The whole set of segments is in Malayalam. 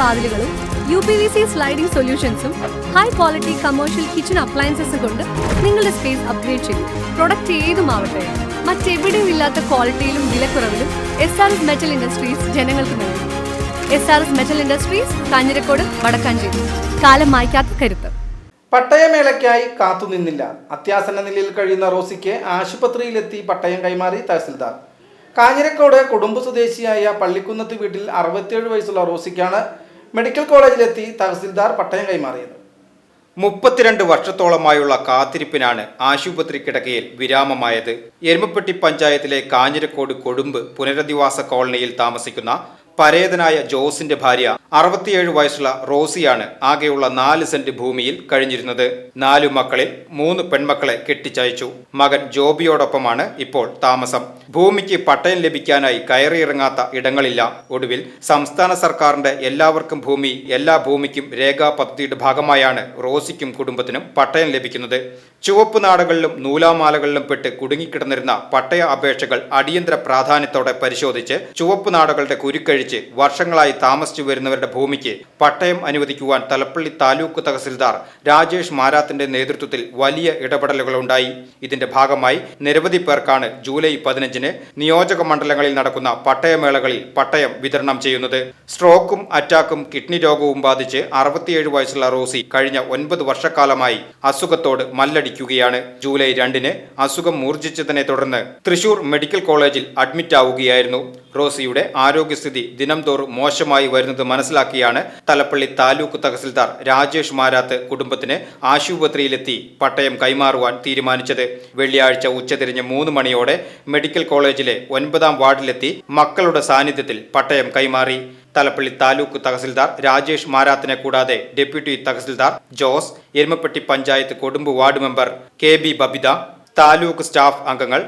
വാതിലുകളും U P V C sliding സൊല്യൂഷൻസും high quality commercial kitchen appliances കൊണ്ട് നിങ്ങളുടെ സ്പേസ് അപ്ഗ്രേഡ് ചെയ്യും പ്രൊഡക്റ്റ് ഏതുമാവട്ടെ മറ്റെവിടെയും ഇല്ലാത്ത ക്വാളിറ്റിയിലും വിലക്കുറവിലും S R S metal industries ജനങ്ങൾക്ക് നൽകും. S R S metal industries Kanjirakkode Vadakkanchery. കാലം മായ്ക്കാത്ത കരുത്ത്. പട്ടയമേളയ്ക്കായി കാത്തുനിന്നില്ല. അത്യാസന്ന നിലയിൽ കഴിയുന്ന റോസിക്ക് ആശുപത്രിയിലെത്തി പട്ടയം കൈമാറി തഹസിൽദാർ. കാഞ്ഞിരക്കോട് കുടുംബ സ്വദേശിയായ പള്ളിക്കുന്നത്ത് വീട്ടിൽ അറുപത്തിയേഴ് വയസ്സുള്ള റോസിക്കാണ് മെഡിക്കൽ കോളേജിലെത്തി തഹസിൽദാർ പട്ടയം കൈമാറിയത്. മുപ്പത്തിരണ്ട് വർഷത്തോളമായുള്ള കാത്തിരിപ്പിനാണ് ആശുപത്രി കിടക്കയിൽ വിരാമമായത്. എരുമപ്പെട്ടി പഞ്ചായത്തിലെ കാഞ്ഞിരക്കോട് കൊടുമ്പ് പുനരധിവാസ കോളനിയിൽ താമസിക്കുന്ന പരേതനായ ജോസിന്റെ ഭാര്യ അറുപത്തിയേഴ് വയസ്സുള്ള റോസിയാണ് ആകെയുള്ള നാല് സെന്റ് ഭൂമിയിൽ കഴിഞ്ഞിരുന്നത്. നാലു മക്കളിൽ മൂന്ന് പെൺമക്കളെ കെട്ടിച്ചയച്ചു. മകൻ ജോബിയോടൊപ്പമാണ് ഇപ്പോൾ താമസം. ഭൂമിക്ക് പട്ടയം ലഭിക്കാനായി കയറിയിറങ്ങാത്ത ഇടങ്ങളില്ല. ഒടുവിൽ സംസ്ഥാന സർക്കാരിന്റെ എല്ലാവർക്കും ഭൂമി എല്ലാ ഭൂമിക്കും രേഖാ പദ്ധതിയുടെ ഭാഗമായാണ് റോസിക്കും കുടുംബത്തിനും പട്ടയം ലഭിക്കുന്നത്. ചുവപ്പ് നാടുകളിലും നൂലാമാലകളിലും പെട്ട് കുടുങ്ങിക്കിടന്നിരുന്ന പട്ടയ അപേക്ഷകൾ അടിയന്തര പ്രാധാന്യത്തോടെ പരിശോധിച്ച് ചുവപ്പ് നാടുകളുടെ കുരുക്കഴിച്ച് വർഷങ്ങളായി താമസിച്ചു വരുന്നവരുടെ ഭൂമിക്ക് പട്ടയം അനുവദിക്കുവാൻ തലപ്പള്ളി താലൂക്ക് തഹസിൽദാർ രാജേഷ് മാരാത്തിന്റെ നേതൃത്വത്തിൽ വലിയ ഇടപെടലുകളുണ്ടായി. ഇതിന്റെ ഭാഗമായി നിരവധി പേർക്കാണ് ജൂലൈ പതിനഞ്ചിന് നിയോജക മണ്ഡലങ്ങളിൽ നടക്കുന്ന പട്ടയമേളകളിൽ പട്ടയം വിതരണം ചെയ്യുന്നത്. സ്ട്രോക്കും അറ്റാക്കും കിഡ്നി രോഗവും ബാധിച്ച് അറുപത്തിയേഴ് വയസ്സുള്ള റോസി കഴിഞ്ഞ ഒൻപത് വർഷക്കാലമായി അസുഖത്തോട് മല്ലടിക്കുകയാണ്. ജൂലൈ രണ്ടിന് അസുഖം മൂർജിച്ചതിനെ തുടർന്ന് തൃശൂർ മെഡിക്കൽ കോളേജിൽ അഡ്മിറ്റ് ആവുകയായിരുന്നു റോസിയുടെ ആരോഗ്യസ്ഥിതി ദിനംതോറും മോശമായി വരുന്നത് മനസ്സിലാക്കിയാണ് തലപ്പള്ളി താലൂക്ക് തഹസിൽദാർ രാജേഷ് മാരാത്ത് കുടുംബത്തിന് ആശുപത്രിയിലെത്തി പട്ടയം കൈമാറുവാൻ തീരുമാനിച്ചത്. വെള്ളിയാഴ്ച ഉച്ചതിരിഞ്ഞ് മൂന്ന് മണിയോടെ മെഡിക്കൽ കോളേജിലെ ഒൻപതാം വാർഡിലെത്തി മക്കളുടെ സാന്നിധ്യത്തിൽ പട്ടയം കൈമാറി. തലപ്പള്ളി താലൂക്ക് തഹസിൽദാർ രാജേഷ് മാരാത്തിനെ കൂടാതെ deputy tahsildar Jose Erumapetty panchayat Kodumbu ward member K B Babitha taluk staff അംഗങ്ങൾ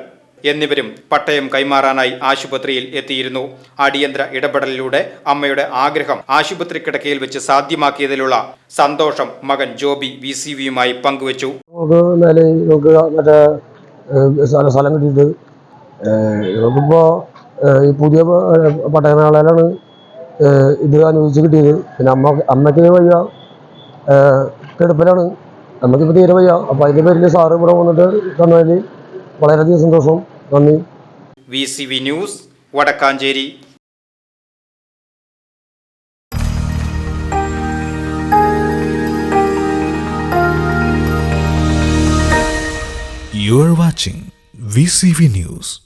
എന്നിവരും പട്ടയം കൈമാറാനായി ആശുപത്രിയിൽ എത്തിയിരുന്നു. അടിയന്തര ഇടപെടലിലൂടെ അമ്മയുടെ ആഗ്രഹം ആശുപത്രി കിടക്കയിൽ വെച്ച് സാധ്യമാക്കിയതിലുള്ള സന്തോഷം മകൻ ജോബി വി സി വിയുമായി പങ്കുവച്ചു. ഈ പുതിയ പട്ടയനാളാണ് ഇത് അനുവദിച്ച് കിട്ടിയത്. പിന്നെ അമ്മ അമ്മയ്ക്ക് വയ്യ കിടപ്പിലാണ്. നമുക്കിപ്പോൾ തീരെ വയ്യ. അപ്പോൾ അതിന്റെ പേരിൽ സാറ് ഇവിടെ വന്നിട്ട് തന്നതിൽ വളരെയധികം സന്തോഷം. നന്ദി. V C V news Vadakkanchery. You are watching VCV News.